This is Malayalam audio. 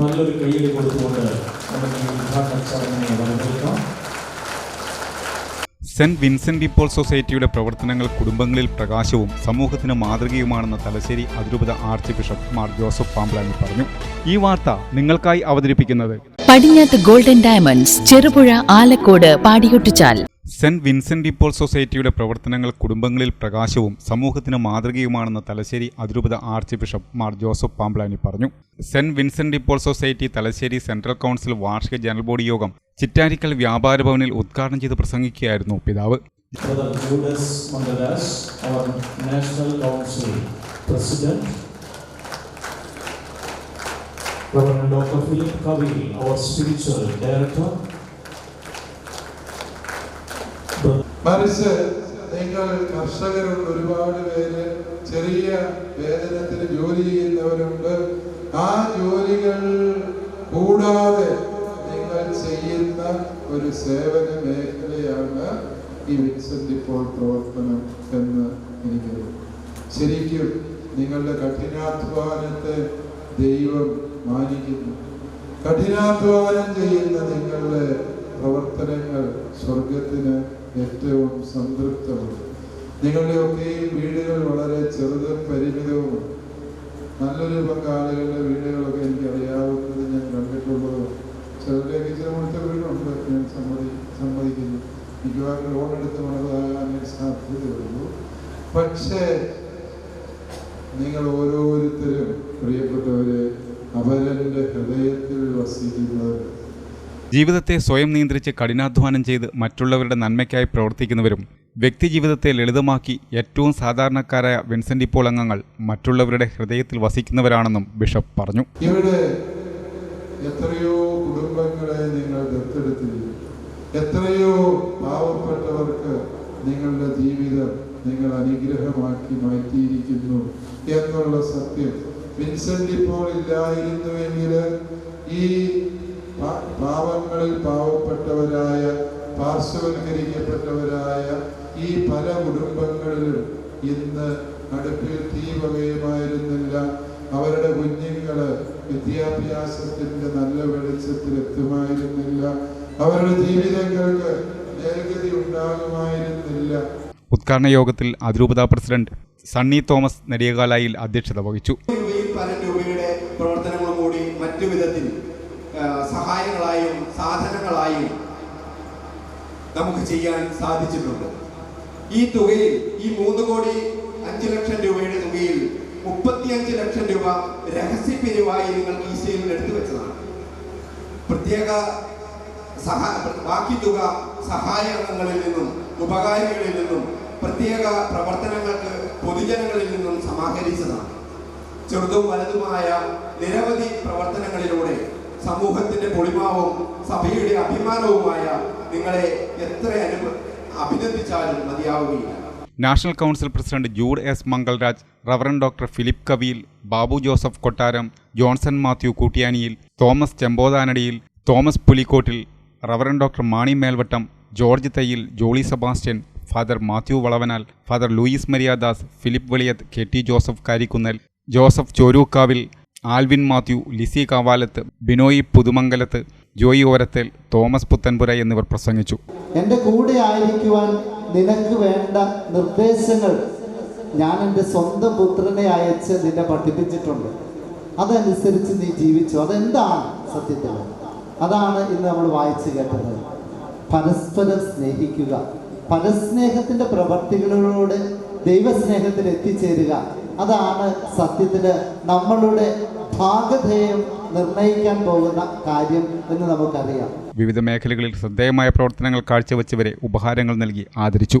നല്ലൊരു കയ്യിൽ കൊടുത്തുകൊണ്ട് നമുക്ക് ഈ ഉദ്ഘാടന ചടങ്ങിനെ വരവേൽക്കാം. സെന്റ് വിൻസെന്റ് ഇപ്പോൾ സൊസൈറ്റിയുടെ പ്രവർത്തനങ്ങൾ കുടുംബങ്ങളിൽ പ്രകാശവും സമൂഹത്തിന് മാതൃകയുമാണെന്ന് തലശ്ശേരി അതിരൂപത ആർച്ച് ബിഷപ്പ് മാർ ജോസഫ് പാമ്പ്ലാനി പറഞ്ഞു. ഈ വാർത്ത നിങ്ങൾക്കായി അവതരിപ്പിക്കുന്നത് Padinjath golden diamonds Cherupuzha Alakode Padiyottuchal saint Vincent ഇപ്പോൾ സൊസൈറ്റിയുടെ പ്രവർത്തനങ്ങൾ കുടുംബങ്ങളിൽ പ്രകാശവും സമൂഹത്തിന് മാതൃകയുമാണെന്ന് തലശ്ശേരി അതിരൂപത ആർച്ച് ബിഷപ്പ് മാർ ജോസഫ് പാമ്പ്ലാനി പറഞ്ഞു. സെന്റ് വിൻസെന്റ് ഇപ്പോൾ സൊസൈറ്റി തലശ്ശേരി സെൻട്രൽ കൗൺസിൽ വാർഷിക ജനറൽ ബോഡി യോഗം ചിറ്റാരിക്കൽ വ്യാപാര ഭവനിൽ ഉദ്ഘാടനം ചെയ്ത് പ്രസംഗിക്കുകയായിരുന്നു പിതാവ്. Doctor Philip Mangalas, our spiritual Council മറിച്ച് നിങ്ങൾ കർഷകരുണ്ട് ഒരുപാട് പേര് ചെറിയ വേതനത്തിന് ജോലി ചെയ്യുന്നവരുണ്ട്. ആ ജോലികൾ കൂടാതെ നിങ്ങൾ ചെയ്യുന്ന ഒരു സേവന മേഖലയാണ് ഈ വിൻസെന്റ് ഇപ്പോൾ പ്രവർത്തനം എന്ന് എനിക്കറിയാം. ശരിക്കും നിങ്ങളുടെ കഠിനാധ്വാനത്തെ ദൈവം മാനിക്കുന്നു. കഠിനാധ്വാനം ചെയ്യുന്ന നിങ്ങളുടെ പ്രവർത്തനങ്ങൾ സ്വർഗത്തിന് ഏറ്റവും സംതൃപ്തമാണ് നിങ്ങളുടെയൊക്കെയും വീടുകൾ വളരെ ചെറുതും പരിമിതവുമാണ്. നല്ലൊരു പങ്കാളികളുടെ വീടുകളൊക്കെ എനിക്ക് അറിയാവുന്നത് ഞാൻ കണ്ടിട്ടുള്ളതും ചിലരുടെയൊക്കെ ഇച്ചിരി മുഴുത്ത വീടുണ്ട് ഞാൻ സമ്മതി സമ്മതിക്കുന്നു. മിക്കവാറും ലോൺ എടുത്ത് വളരാനേ സാധ്യതയുള്ളൂ. പക്ഷേ നിങ്ങൾ ഓരോരുത്തരും പ്രിയപ്പെട്ടവരെ അവരന്റെ ഹൃദയത്തിൽ വസിക്കുന്നവർ ജീവിതത്തെ സ്വയം നിയന്ത്രിച്ച് കഠിനാധ്വാനം ചെയ്ത് മറ്റുള്ളവരുടെ നന്മയ്ക്കായി പ്രവർത്തിക്കുന്നവരും വ്യക്തിജീവിതത്തെ ലളിതമാക്കി ഏറ്റവും സാധാരണക്കാരായ വിൻസെന്റ് ഇപ്പോൾ അംഗങ്ങൾ മറ്റുള്ളവരുടെ ഹൃദയത്തിൽ വസിക്കുന്നവരാണെന്നും ബിഷപ്പ് പറഞ്ഞു. ഇവിടെ എത്രയോ കുടുംബങ്ങളെ നിങ്ങൾ എത്രയോ പാവപ്പെട്ടവർക്ക് നിങ്ങളുടെ ജീവിതം നിങ്ങൾ അനുഗ്രഹമാക്കി മാറ്റിയിരിക്കുന്നു എന്നുള്ള സത്യം വിൻസെന്റ് ഇപ്പോൾ ഇല്ലായിരുന്നുവെങ്കിൽ ഈ പാവങ്ങളിൽ പാവപ്പെട്ടവരായ പാർശ്വവൽക്കരിക്കപ്പെട്ടവരായ ഈ പല കുടുംബങ്ങളിലും ഇന്ന് അടുപ്പിൽ തീ പകയുമായിരുന്നില്ല അവരുടെ കുഞ്ഞുങ്ങൾ വിദ്യാഭ്യാസത്തിന്റെ നല്ല വെളിച്ചത്തിൽ എത്തുമായിരുന്നില്ല. അവരുടെ ജീവിതങ്ങൾക്ക് മേൽഗതി ഉണ്ടാകുമായിരുന്നില്ല. ഉദ്ഘാടന യോഗത്തിൽ അതിരൂപത പ്രസിഡന്റ് സണ്ണി തോമസ് നെടിയകാലായിൽ അധ്യക്ഷത വഹിച്ചു. രൂപയിൽ പല രൂപയുടെ പ്രവർത്തനങ്ങളും കൂടി മറ്റു വിധത്തിൽ ആ, സഹായങ്ങളായും സാധനങ്ങളായും നമുക്ക് ചെയ്യാൻ സാധിച്ചിട്ടുണ്ട്. ഈ തുകയിൽ ഈ മൂന്ന് കോടി അഞ്ച് ലക്ഷം രൂപയുടെ തുകയിൽ മുപ്പത്തിയഞ്ച് ലക്ഷം രൂപ രഹസ്യ പിരിവായി നിങ്ങൾ നിന്ന് എടുത്തു വെച്ചതാണ്. പ്രത്യേക സഹ ബാക്കി തുക സഹായ അംഗങ്ങളിൽ നിന്നും ഉപകാരികളിൽ നിന്നും പ്രത്യേക പ്രവർത്തനങ്ങൾക്ക് പൊതുജനങ്ങളിൽ നിന്നും സമാഹരിച്ചതാണ്. ചെറുതും വലുതുമായ നിരവധി പ്രവർത്തനങ്ങളിലൂടെ സമൂഹത്തിന്റെ പൊളിമാവും സഭയുടെ അഭിമാനവുമായ നിങ്ങളെ എത്ര അഭിനന്ദിച്ചാലും മതിയാവുകയില്ല. National council president Jude S Mangalraj reverend doctor Philip Kaviyil Babu Joseph Kottaram Johnson Mathew Koottiyaniyil Thomas Chempothanadiyil Thomas Pulikkottil reverend doctor Mani Melvattom George Thayyil Jolly Sebastian father Mathew Valavanal father Louis Mariadas Philip Veliyath K T Joseph Karikkunnel Joseph Choorukkavil Alwin Mathew Lizy Kavalath Binoy Puthumangalath Joy Orathil Thomas Puthenpura എന്നിവർ പ്രസംഗിച്ചു. എന്റെ കൂടെ ആയിരിക്കുവാൻ നിനക്ക് വേണ്ട നിർദ്ദേശങ്ങൾ ഞാൻ എന്റെ സ്വന്തം പുത്രനെ അയച്ച് നിന്നെ പഠിപ്പിച്ചിട്ടുണ്ട്. അതനുസരിച്ച് നീ ജീവിച്ചു. അതെന്താണ് സത്യത്തിൽ? അതാണ് ഇന്ന് നമ്മൾ വായിച്ചു കേട്ടത്. പരസ്പരം സ്നേഹിക്കുക. പരസ്നേഹത്തിന്റെ പ്രവർത്തികളിലൂടെ ദൈവസ്നേഹത്തിൽ എത്തിച്ചേരുക. അതാണ് സത്യത്തിൽ നമ്മളുടെ ഭാഗധേയം നിർണയിക്കാൻ പോകുന്ന കാര്യം എന്ന് നമുക്കറിയാം. വിവിധ മേഖലകളിൽ ശ്രദ്ധേയമായ പ്രവർത്തനങ്ങൾ കാഴ്ചവെച്ചവരെ ഉപഹാരങ്ങൾ നൽകി ആദരിച്ചു.